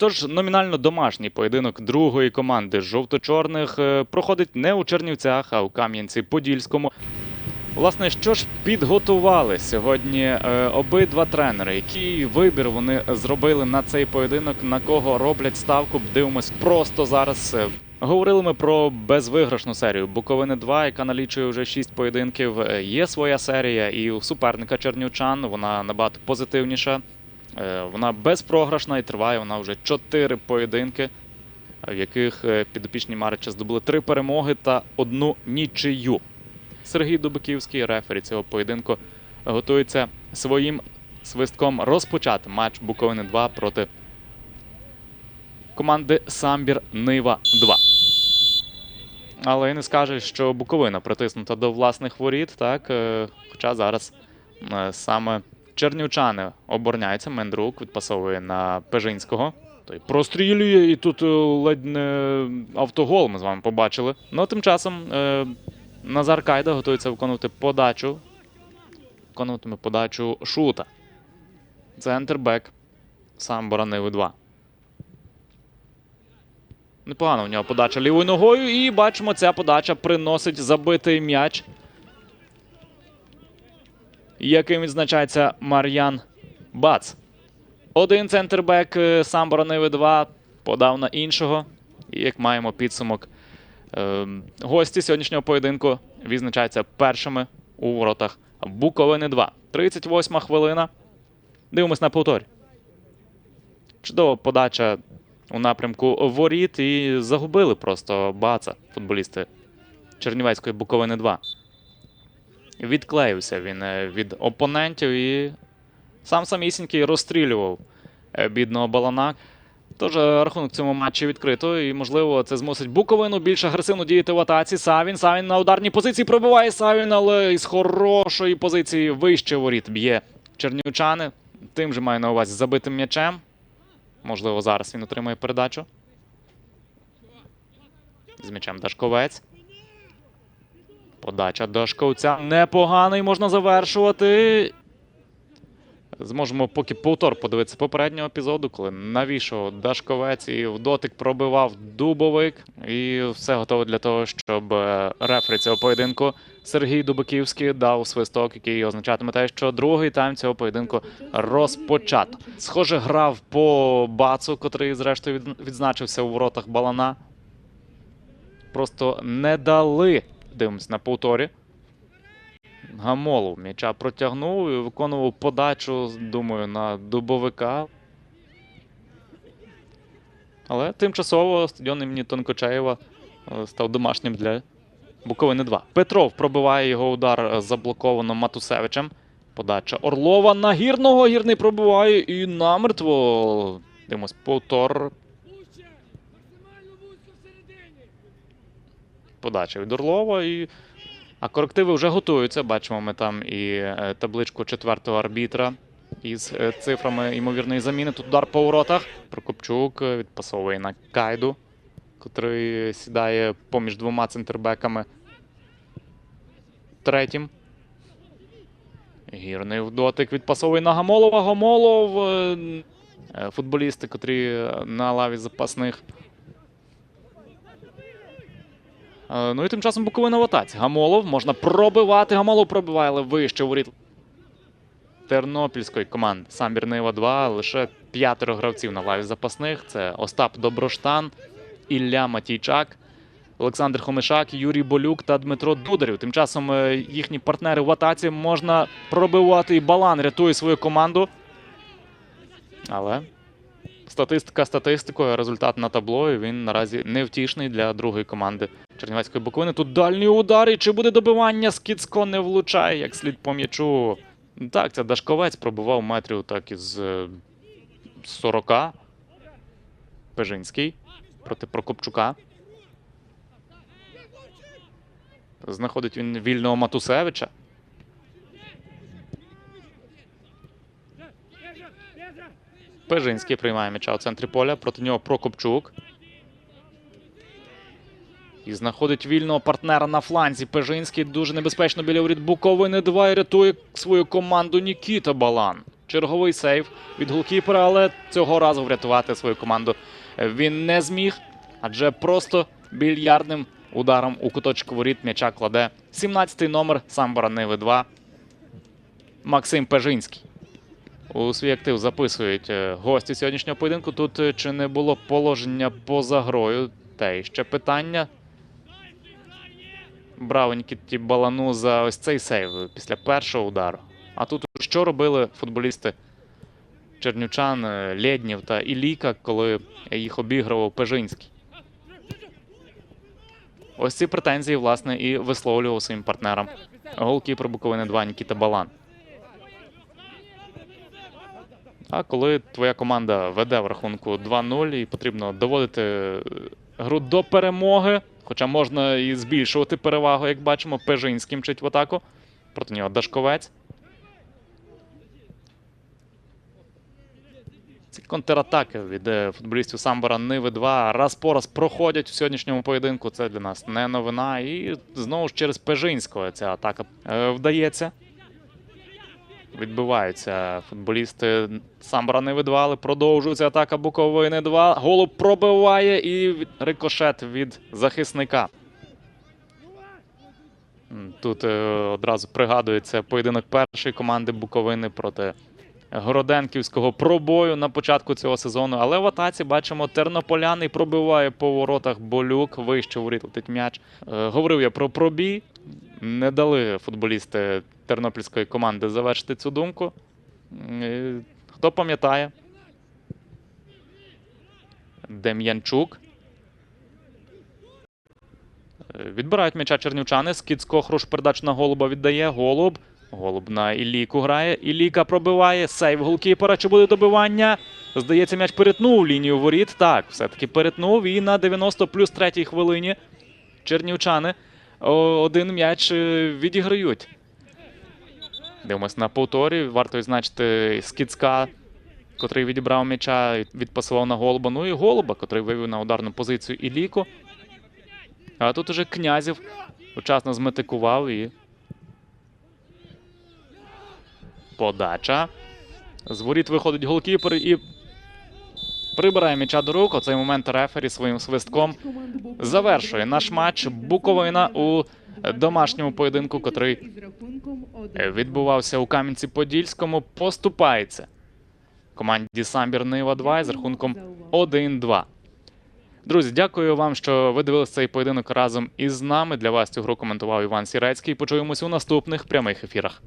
Отож, номінально домашній поєдинок другої команди жовто-чорних е, проходить не у Чернівцях, а у Кам'янці-Подільському. Власне, що ж підготували сьогодні е, обидва тренери? Який вибір вони зробили на цей поєдинок? На кого роблять ставку? Дивимось просто зараз. Е, Говорили ми про безвиграшну серію Буковини 2, яка налічує вже 6 поєдинків. Є своя серія, і у суперника Чернівчан вона набагато позитивніша. Е, Вона безпрограшна і триває вона вже 4 поєдинки, в яких е, підопічні Марича здобули 3 перемоги та одну нічию. Сергій Дубиківський, рефері цього поєдинку, готується своїм свистком розпочати матч Буковини 2 проти команди Самбір Нива 2. Але і не скаже, що Буковина притиснута до власних воріт, так? е, Хоча зараз саме чернівчани обороняються. Мендрук відпасовує на Пежинського. Той прострілює, і тут е, ледь не автогол ми з вами побачили. Ну, тим часом е, Назар Кайда готується виконувати подачу. Виконуватиме подачу шута. Центр бек. Сам Баранивий 2. Непогано в нього подача лівою ногою. І бачимо, ця подача приносить забитий м'яч. Яким відзначається Мар'ян Бац. Один центрбек е, сам боронив 2 подав на іншого. І як маємо підсумок, е, гості сьогоднішнього поєдинку відзначаються першими у воротах Буковини 2. 38 хвилина. Дивимось на повторі. Чудова подача у напрямку воріт і загубили просто баца футболісти Чернівецької Буковини 2. Відклеївся він е, від опонентів і сам самісінький розстрілював е, бідного балана. Тож е, рахунок цьому матчі відкрито, і можливо це змусить Буковину більш агресивно діяти в атаці. Савін. Савін на ударній позиції пробиває Савін, але із хорошої позиції вище воріт б'є чернівчани. Тим же маю на увазі забитим м'ячем. Можливо, зараз він отримає передачу. З м'ячем Дашковець. Подача Дашковця. Непоганий можна завершувати. Зможемо поки повтор подивитися попереднього епізоду, коли навішав Дашковець і в дотик пробивав дубовик. І все готово для того, щоб е, рефері цього поєдинку Сергій Дубаківський дав свисток, який означатиме те, що другий тайм цього поєдинку розпочато. Схоже, грав по бацу, котрий, зрештою, відзначився у воротах Балана. Просто не дали. Дивимось на повторі. Гамолов м'яча протягнув і виконував подачу, думаю, на дубовика. Але тимчасово стадіон імені Тонкочаєва е, став домашнім для Буковини 2. Петров пробиває його удар е, заблоковано Матусевичем. Подача Орлова на гірного. Гірний пробиває і намертво. Дивимось повтор. Подача від Орлова. І... А корективи вже готуються. Бачимо ми там і е, табличку четвертого арбітра із е, цифрами ймовірної заміни. Тут удар по воротах. Прокопчук е, відпасовує на Кайду, котрий сідає поміж двома центрбеками. Третім. Гірний в дотик відпасовує на Гамолова. Гамолов. е, Футболісти, котрі на лаві запасних. Ну і тим часом Буковина в атаці. Гамолов можна пробивати. Гамолов пробиває, але вище воріт Тернопільської команди. Самбір Нива 2. Лише п'ятеро гравців на лаві запасних. Це Остап Доброштан, Ілля Матійчак, Олександр Хомишак, Юрій Болюк та Дмитро Дударів. Тим часом е, їхні партнери в атаці можна пробивати. І Балан рятує свою команду. Але статистика статистикою, результат на табло. і Він наразі невтішний для другої команди Чернівецької Буковини. Тут дальні удари. Чи буде добивання? Скіцько не влучає, як слід по м'ячу. Так, це Дашковець пробував метрів так із е, 40. Пежинський проти Прокопчука. Знаходить він вільного Матусевича. Пежинський приймає м'яча у центрі поля. Проти нього Прокопчук. І знаходить вільного партнера на фланзі. Пежинський дуже небезпечно біля воріт Буковини 2 і рятує свою команду Нікіта Балан. Черговий сейв від голкіпера, але цього разу врятувати свою команду він не зміг, адже просто більярдним ударом у куточок воріт м'яча кладе 17-й номер Самбора Ниви 2 Максим Пежинський. У свій актив записують е, гості сьогоднішнього поєдинку. Тут е, чи не було положення поза грою? Те ще питання. Браво Нікіті Балану за ось цей сейв після першого удару. А тут що робили футболісти Чернючан, е, Лєднів та Іліка, коли їх обігрував Пежинський? Ось ці претензії, власне, і висловлював своїм партнерам голкіпер Буковини 2 Нікіта Балан. А коли твоя команда веде в рахунку 2-0 і потрібно доводити е, гру до перемоги, хоча можна і збільшувати перевагу, як бачимо, Пежинський мчить в атаку. Проти нього Дашковець. Ці контратаки від е, футболістів Самбора Ниви 2 раз по раз проходять у сьогоднішньому поєдинку. Це для нас не новина. І знову ж через Пежинського ця атака е, вдається. Відбиваються футболісти Самбора Ниви 2, але продовжується атака Буковини 2. Голуб пробиває і рикошет від захисника. Тут е, одразу пригадується поєдинок першої команди Буковини проти Городенківського пробою на початку цього сезону. Але в атаці бачимо тернополяний пробиває по воротах болюк. Вище воріт м'яч. Е, говорив я про пробій. Не дали футболісти тернопільської команди завершити цю думку. Хто пам'ятає? Дем'янчук. Е, Відбирають м'яча чернівчани. Скіцько хруш передач на голуба віддає. Голуб. Голуб на Ілліку грає. Ілліка пробиває. Сейв голкіпера. Чи буде добивання? Здається, м'яч перетнув лінію воріт. Так, все-таки перетнув. І на 90 плюс третій хвилині чернівчани один м'яч е, відіграють. Дивимось на повторі. Варто відзначити Скіцка, котрий відібрав м'яча, відпасував на голуба. Ну і голуба, котрий вивів на ударну позицію Ілліку. А тут уже князів вчасно зметикував і. Подача. З воріт виходить голкіпер і прибирає м'яча до рук. У цей момент рефері своїм свистком завершує наш матч Буковина у домашньому поєдинку, котрий відбувався у Кам'янці-Подільському. Поступається команді Самбір Нива 2 з рахунком 1-2. Друзі, дякую вам, що ви дивилися цей поєдинок разом із нами. Для вас цю гру коментував Іван Сірецький. Почуємось у наступних прямих ефірах.